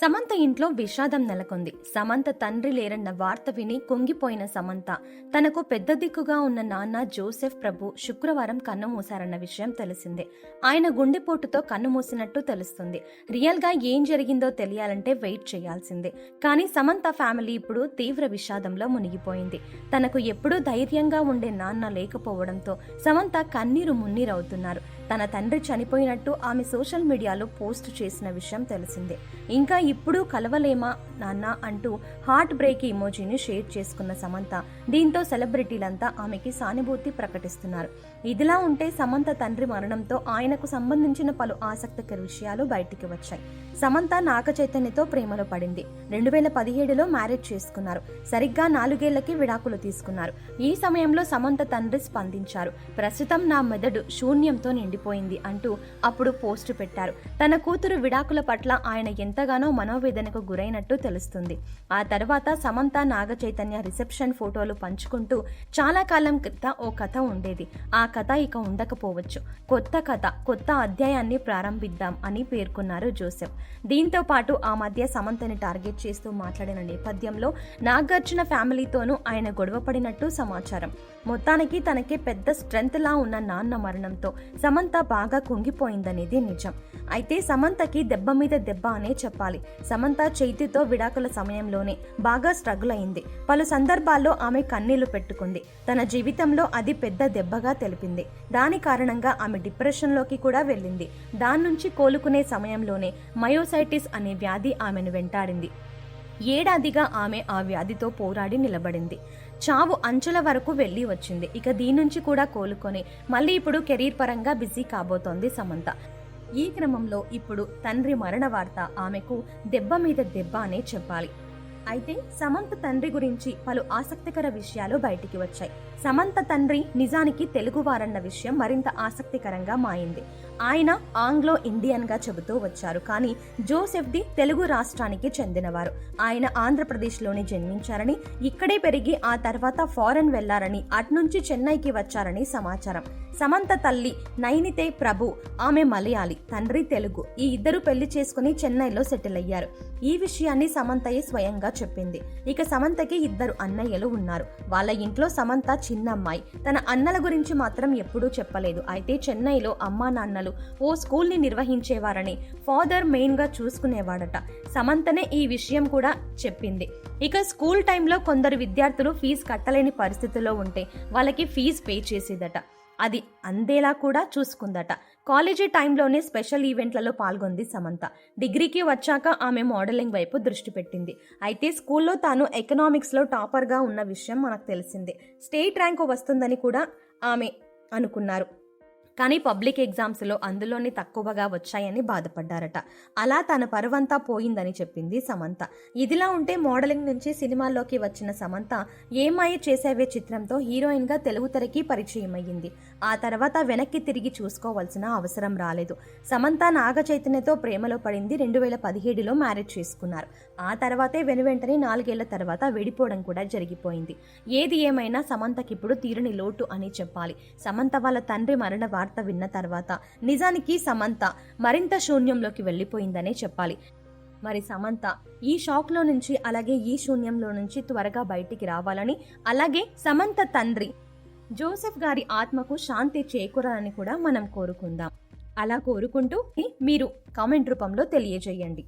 సమంత ఇంట్లో విషాదం నెలకొంది. సమంత తండ్రి లేరన్న వార్త విని కుంగిపోయిన సమంత. తనకు పెద్ద దిక్కుగా ఉన్న నాన్న జోసెఫ్ ప్రభు శుక్రవారం కన్ను మూశారన్న విషయం తెలిసిందే. ఆయన గుండెపోటుతో కన్ను మూసినట్టు తెలుస్తుంది. రియల్గా ఏం జరిగిందో తెలియాలంటే వెయిట్ చేయాల్సిందే. కానీ సమంత ఫ్యామిలీ ఇప్పుడు తీవ్ర విషాదంలో మునిగిపోయింది. తనకు ఎప్పుడూ ధైర్యంగా ఉండే నాన్న లేకపోవడంతో సమంత కన్నీరు మున్నీరవుతున్నారు తన తండ్రి చనిపోయినట్టు ఆమె సోషల్ మీడియాలో పోస్ట్ చేసిన విషయం తెలిసిందే. ఇంకా ఇప్పుడు కలవలేమా నాన్న అంటూ హార్ట్ బ్రేక్ ఇమోజీని షేర్ చేసుకున్న సమంత. దీంతో సెలబ్రిటీలంతా ఆమెకి సానుభూతి ప్రకటిస్తున్నారు. ఇదిలా ఉంటే సమంత తండ్రి మరణంతో ఆయనకు సంబంధించిన పలు ఆసక్తికర విషయాలు బయటికి వచ్చాయి. సమంత నాగ చైతన్యతో ప్రేమలో పడింది. రెండు వేల పదిహేడులో మ్యారేజ్ చేసుకున్నారు. సరిగ్గా నాలుగేళ్ళకి విడాకులు తీసుకున్నారు. ఈ సమయంలో సమంత తండ్రి స్పందించారు. ప్రస్తుతం నా మెదడు శూన్యంతో నిండిపోయింది అంటూ అప్పుడు పోస్టు పెట్టారు. తన కూతురు విడాకుల పట్ల ఆయన ఎంతగానో మనోవేదనకు గురైనట్టు తెలుస్తుంది. ఆ తర్వాత సమంత నాగ చైతన్య రిసెప్షన్ ఫోటోలు పంచుకుంటూ చాలా కాలం క్రితం ఓ కథ ఉండేది. ఆ కథ ఇక ఉండకపోవచ్చు. కొత్త కథ కొత్త అధ్యాయాన్ని ప్రారంభిద్దాం అని పేర్కొన్నారు జోసెఫ్. దీంతో పాటు ఆ మధ్య సమంతని టార్గెట్ చేస్తూ మాట్లాడిన నేపథ్యంలో నాగార్జున ఫ్యామిలీతోనూ ఆయన గొడవపడినట్టు సమాచారం. మొత్తానికి తనకి పెద్ద స్ట్రెంత్ లా ఉన్న నాన్న మరణంతో సమంత బాగా కుంగిపోయిందనేది నిజం. అయితే సమంతకి దెబ్బ మీద దెబ్బ అనే చెప్పాలి. సమంత చైతితో విడాకుల సమయంలోనే బాగా స్ట్రగుల్ అయింది. పలు సందర్భాల్లో ఆమె కన్నీళ్ళు పెట్టుకుంది. తన జీవితంలో అది పెద్ద దెబ్బగా తెలిపింది. దాని కారణంగా ఆమె డిప్రెషన్లోకి కూడా వెళ్ళింది. దాని నుంచి కోలుకునే సమయంలోనే మయోసైటిస్ అనే వ్యాధి ఆమెను వెంటాడింది. ఏడాదిగా ఆమె ఆ వ్యాధితో పోరాడి నిలబడింది. చావు అంచుల వరకు వెళ్ళి వచ్చింది. ఇక దీని నుంచి కూడా కోలుకొని మళ్ళీ ఇప్పుడు కెరీర్ పరంగా బిజీ కాబోతోంది సమంత. ఈ క్రమంలో ఇప్పుడు తండ్రి మరణ వార్త ఆమెకు దెబ్బ మీద దెబ్బ అనే చెప్పాలి. అయితే సమంత తండ్రి గురించి పలు ఆసక్తికర విషయాలు బయటికి వచ్చాయి. సమంత తండ్రి నిజానికి తెలుగువారన్న విషయం మరింత ఆసక్తికరంగా మాయింది ఆయన ఆంగ్లో ఇండియన్గా చెబుతూ వచ్చారు. కానీ జోసెఫ్ ది తెలుగు రాష్ట్రానికి చెందినవారు. ఆయన ఆంధ్రప్రదేశ్లోనే జన్మించారని ఇక్కడే పెరిగి ఆ తర్వాత ఫారెన్ వెళ్ళారని అట్నుంచి చెన్నైకి వచ్చారని సమాచారం. సమంత తల్లి నైనితే ప్రభు ఆమె మలయాళి తండ్రి తెలుగు. ఈ ఇద్దరు పెళ్ళి చేసుకుని చెన్నైలో సెటిల్ అయ్యారు. ఈ విషయాన్ని సమంతయే స్వయంగా చెప్పింది. ఇక సమంతకి ఇద్దరు అన్నయ్యలు ఉన్నారు. వాళ్ళ ఇంట్లో సమంత చిన్న అమ్మాయి తన అన్నల గురించి మాత్రం ఎప్పుడూ చెప్పలేదు. అయితే చెన్నైలో అమ్మా నాన్నలు ఓ స్కూల్ని నిర్వహించేవారని ఫాదర్ మెయిన్గా చూసుకునేవాడట. సమంతనే ఈ విషయం కూడా చెప్పింది. ఇక స్కూల్ టైంలో కొందరు విద్యార్థులు ఫీజు కట్టలేని పరిస్థితిలో ఉంటే వాళ్ళకి ఫీజు పే చేసేదట. అది అందేలా కూడా చూసుకుందట. కాలేజీ టైంలోనే స్పెషల్ ఈవెంట్లలో పాల్గొంది సమంత. డిగ్రీకి వచ్చాక ఆమె మోడలింగ్ వైపు దృష్టి పెట్టింది. అయితే స్కూల్లో తాను ఎకనామిక్స్లో టాపర్గా ఉన్న విషయం మనకు తెలిసిందే. స్టేట్ ర్యాంకు వస్తుందని కూడా ఆమె అనుకున్నారు. కానీ పబ్లిక్ ఎగ్జామ్స్లో అందులోనే తక్కువగా వచ్చాయని బాధపడ్డారట. అలా తన పరువంతా పోయిందని చెప్పింది సమంత. ఇదిలా ఉంటే మోడలింగ్ నుంచి సినిమాల్లోకి వచ్చిన సమంత ఏమాయ చేసేవే చిత్రంతో హీరోయిన్గా తెలుగు తెరకి పరిచయం అయ్యింది ఆ తర్వాత వెనక్కి తిరిగి చూసుకోవాల్సిన అవసరం రాలేదు. సమంత నాగ చైతన్యతో ప్రేమలో పడింది రెండు వేల పదిహేడులో మ్యారేజ్ చేసుకున్నారు. ఆ తర్వాతే వెనువెంటనే నాలుగేళ్ళ తర్వాత విడిపోవడం కూడా జరిగిపోయింది. ఏది ఏమైనా సమంతకి ఇప్పుడు తీరని లోటు అని చెప్పాలి. సమంత వాళ్ళ తండ్రి మరణ వార్త విన్న తర్వాత నిజానికి సమంత మరింత శూన్యంలోకి వెళ్ళిపోయిందనే చెప్పాలి. మరి సమంత ఈ షాక్లో నుంచి అలాగే ఈ శూన్యంలో నుంచి త్వరగా బయటికి రావాలని అలాగే సమంత తండ్రి జోసెఫ్ గారి ఆత్మకు శాంతి చేకూరాలని కూడా మనం కోరుకుందాం. అలా కోరుకుంటూ మీరు కామెంట్ రూపంలో తెలియజేయండి.